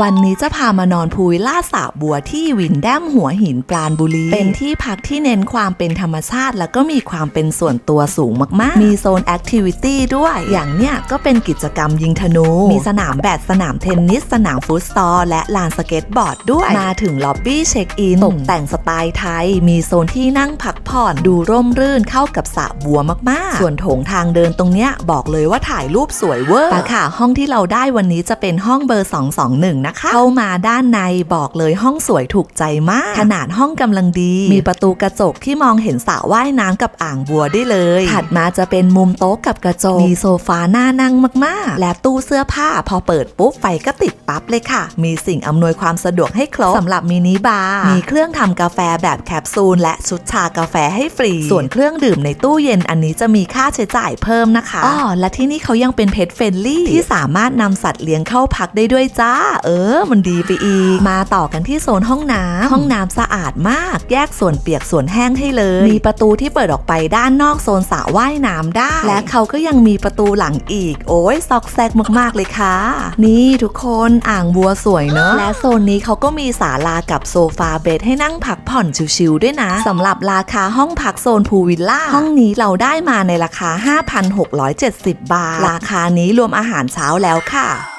วันนี้จะพามานอนพูวิล่าสระบัวที่วินแดมหัวหินปราณบุรี เป็นที่พักที่เน้นความเป็นธรรมชาติ แล้วก็มีความเป็นส่วนตัวสูงมากๆ มีโซนแอคทิวิตี้ด้วย อย่างเนี้ยก็เป็นกิจกรรมยิงธนู มีสนามแบดสนามเทนนิส สนามฟุตซอลและลานสเก็ตบอร์ดด้วย มาถึงล็อบบี้เช็คอิน ตกแต่งสไตล์ไทย มีโซนที่นั่งพักผ่อนดูร่มรื่นเข้ากับสระบัวมากๆ ส่วนโถงทางเดินตรงเนี้ยบอกเลยว่าถ่ายรูปสวยเวอร์แต่ค่ะ ห้องที่เราได้วันนี้จะเป็นห้องเบอร์ 221 นะคะ เข้ามาด้านในบอกเลยห้องสวยถูกใจมาก ขนาดห้องกำลังดี มีประตูกระจกที่มองเห็นสระว่ายน้ำกับอ่างบัวได้เลย ถัดมาจะเป็นมุมโต๊ะกับกระจก มีโซฟาหน้านั่งมาก ๆ และตู้เสื้อผ้าพอเปิดปุ๊บไฟก็ติดปั๊บเลยค่ะ มีสิ่งอำนวยความสะดวกให้ครบสำหรับมินิบาร์ มีเครื่องทำกาแฟแบบแคปซูลและชุดชากาแฟให้ฟรี ส่วนเครื่องดื่มในตู้เย็นอันนี้จะมีค่าใช้จ่ายเพิ่มนะคะอ๋อและที่นี่เขายังเป็นเพ t เฟ n ลี่ที่สามารถนำสัตว์เลี้ยงเข้าพักได้ด้วยจ้า เออ มันดีไปอีก มาต่อกันที่โซนห้องน้ำห้องน้ำสะอาดมาก แยกส่วนเปียกส่วนแห้งให้เลย มีประตูที่เปิดออกไปด้านนอกโซนสระว่ายน้ำได้ และเขาก็ยังมีประตูหลังอีก โอ้ยซอกแซกมากๆเลยค่ะ นี่ทุกคนอ่างบัวสวยเนอะและโซนนี้เขาก็มีศาลากับโซฟาเบดให้นั่งพักผ่อนชิลๆด้วยนะสำหรับราคาห้องพักโซนพูลวิลล่าห้องนี้เราได้มาในราคา 5,670 บาท ราคานี้รวมอาหารเช้าแล้วค่ะ